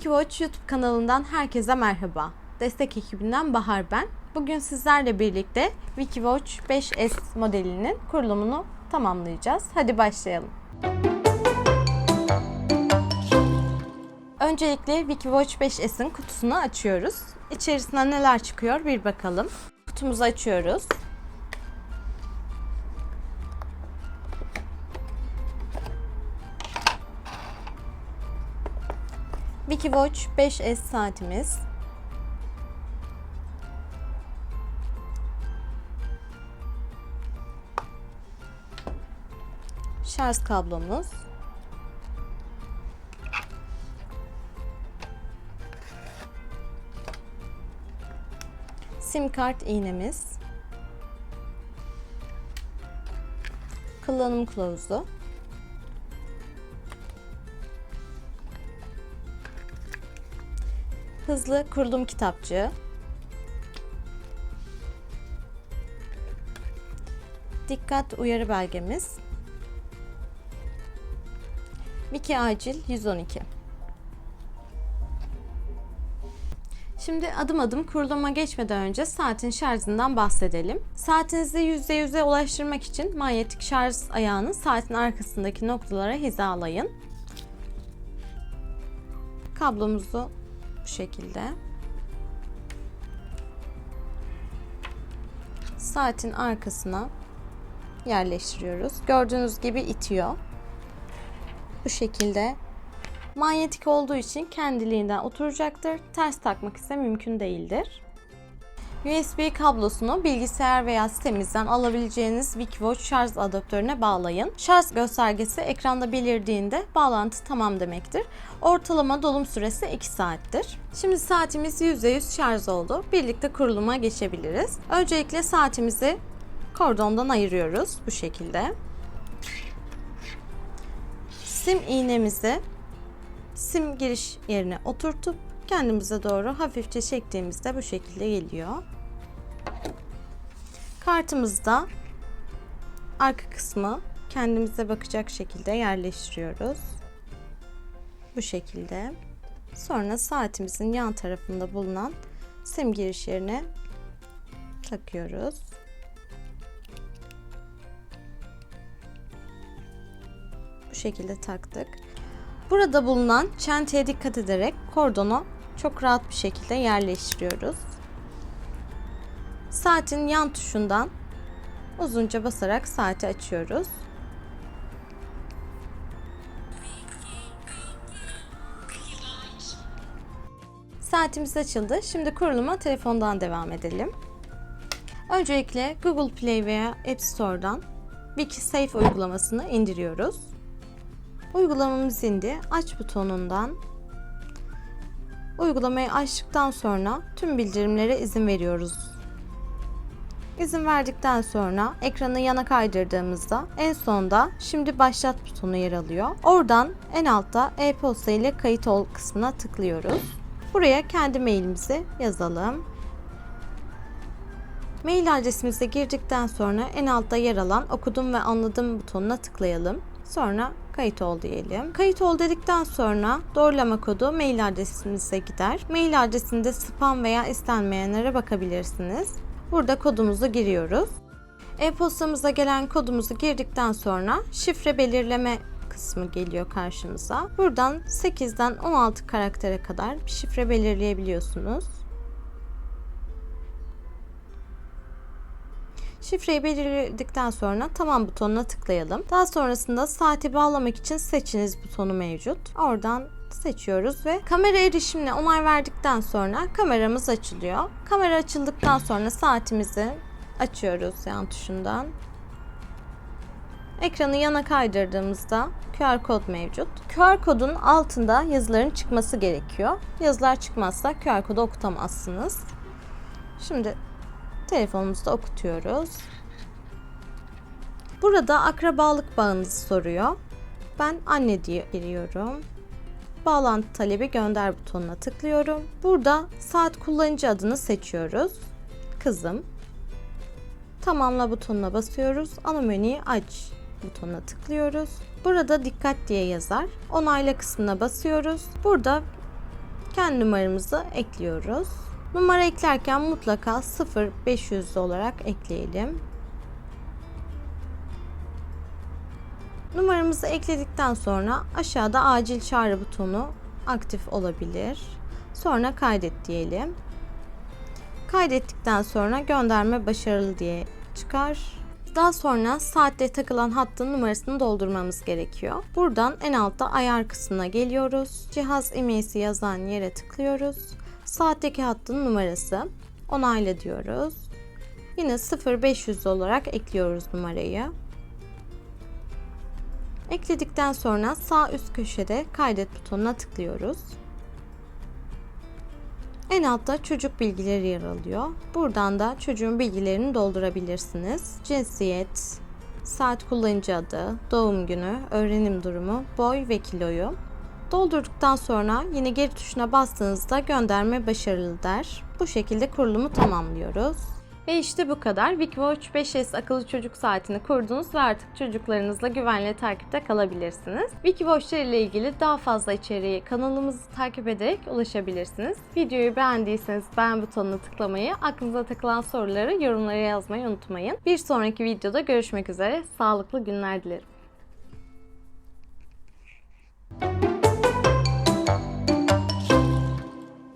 Wikiwatch YouTube kanalından herkese merhaba. Destek ekibinden Bahar ben. Bugün sizlerle birlikte Wikiwatch 5S modelinin kurulumunu tamamlayacağız. Hadi başlayalım. Öncelikle Wikiwatch 5S'in kutusunu açıyoruz. İçerisinden neler çıkıyor bir bakalım. Kutumuzu açıyoruz. Wikiwatch 5S saatimiz. Şarj kablomuz. sim kart iğnemiz. Kullanım kılavuzu. Hızlı kurulum kitapçığı. Dikkat uyarı belgemiz. Wiki acil 112. Şimdi adım adım kuruluma geçmeden önce saatin şarjından bahsedelim. Saatinizi %100'e ulaştırmak için manyetik şarj ayağını saatin arkasındaki noktalara hizalayın. Kablomuzu bu şekilde saatin arkasına yerleştiriyoruz. Gördüğünüz gibi itiyor. Bu şekilde manyetik olduğu için kendiliğinden oturacaktır. Ters takmak ise mümkün değildir. USB kablosunu bilgisayar veya sitemizden alabileceğiniz Wikiwatch şarj adaptörüne bağlayın. Şarj göstergesi ekranda belirdiğinde bağlantı tamam demektir. Ortalama dolum süresi 2 saattir. Şimdi saatimiz %100 şarj oldu. Birlikte kuruluma geçebiliriz. Öncelikle saatimizi kordondan ayırıyoruz bu şekilde. Sim iğnemizi sim giriş yerine oturtup kendimize doğru hafifçe çektiğimizde bu şekilde geliyor. Kartımızda arka kısmı kendimize bakacak şekilde yerleştiriyoruz. Bu şekilde. Sonra saatimizin yan tarafında bulunan sim giriş yerine takıyoruz. Bu şekilde taktık. Burada bulunan çenteye dikkat ederek kordonu çok rahat bir şekilde yerleştiriyoruz. Saatin yan tuşundan uzunca basarak saati açıyoruz. Saatimiz açıldı. Şimdi kuruluma telefondan devam edelim. Öncelikle Google Play veya App Store'dan Wiki Safe uygulamasını indiriyoruz. Uygulamamız indi. Aç butonundan uygulamayı açtıktan sonra tüm bildirimlere izin veriyoruz. İzin verdikten sonra ekranı yana kaydırdığımızda en sonda şimdi başlat butonu yer alıyor. Oradan en altta e-posta ile kayıt ol kısmına tıklıyoruz. Buraya kendi mailimizi yazalım. Mail adresimize girdikten sonra en altta yer alan okudum ve anladım butonuna tıklayalım. Sonra kayıt ol diyelim. Kayıt ol dedikten sonra doğrulama kodu mail adresimize gider. Mail adresinde spam veya istenmeyenlere bakabilirsiniz. Burada kodumuzu giriyoruz. E-postamıza gelen kodumuzu girdikten sonra şifre belirleme kısmı geliyor karşımıza. Buradan 8'den 16 karaktere kadar bir şifre belirleyebiliyorsunuz. Şifreyi belirledikten sonra tamam butonuna tıklayalım. Daha sonrasında saati bağlamak için seçiniz butonu mevcut. Oradan seçiyoruz ve kamera erişimine onay verdikten sonra kameramız açılıyor. Kamera açıldıktan sonra saatimizi açıyoruz yan tuşundan. Ekranı yana kaydırdığımızda QR kod mevcut. QR kodun altında yazıların çıkması gerekiyor. Yazılar çıkmazsa QR kodu okutamazsınız. Şimdi telefonumuzda okutuyoruz. Burada akrabalık bağınızı soruyor. Ben anne diye giriyorum. Bağlantı talebi gönder butonuna tıklıyorum. Burada saat kullanıcı adını seçiyoruz. Kızım. Tamamla butonuna basıyoruz. Ana menüyü aç butonuna tıklıyoruz. Burada dikkat diye yazar. Onayla kısmına basıyoruz. Burada kendi numaramızı ekliyoruz. Numara eklerken mutlaka 0500 olarak ekleyelim. Numaramızı ekledikten sonra aşağıda acil çağrı butonu aktif olabilir. Sonra kaydet diyelim. Kaydettikten sonra gönderme başarılı diye çıkar. Daha sonra saatte takılan hattın numarasını doldurmamız gerekiyor. Buradan en altta ayar kısmına geliyoruz. Cihaz imesi yazan yere tıklıyoruz. Saatteki hattın numarası. Onayla diyoruz. Yine 0500 olarak ekliyoruz numarayı. Ekledikten sonra sağ üst köşede kaydet butonuna tıklıyoruz. En altta çocuk bilgileri yer alıyor. Buradan da çocuğun bilgilerini doldurabilirsiniz. Cinsiyet, saat kullanıcı adı, doğum günü, öğrenim durumu, boy ve kiloyu. Doldurduktan sonra yine geri tuşuna bastığınızda gönderme başarılı der. Bu şekilde kurulumu tamamlıyoruz. Ve işte bu kadar. Wikivotch 5S akıllı çocuk saatini kurdunuz ve artık çocuklarınızla güvenli takipte kalabilirsiniz. Wikivotch ile ilgili daha fazla içeriği kanalımızı takip ederek ulaşabilirsiniz. Videoyu beğendiyseniz beğen butonuna tıklamayı, aklınıza takılan soruları yorumlara yazmayı unutmayın. Bir sonraki videoda görüşmek üzere. Sağlıklı günler dilerim.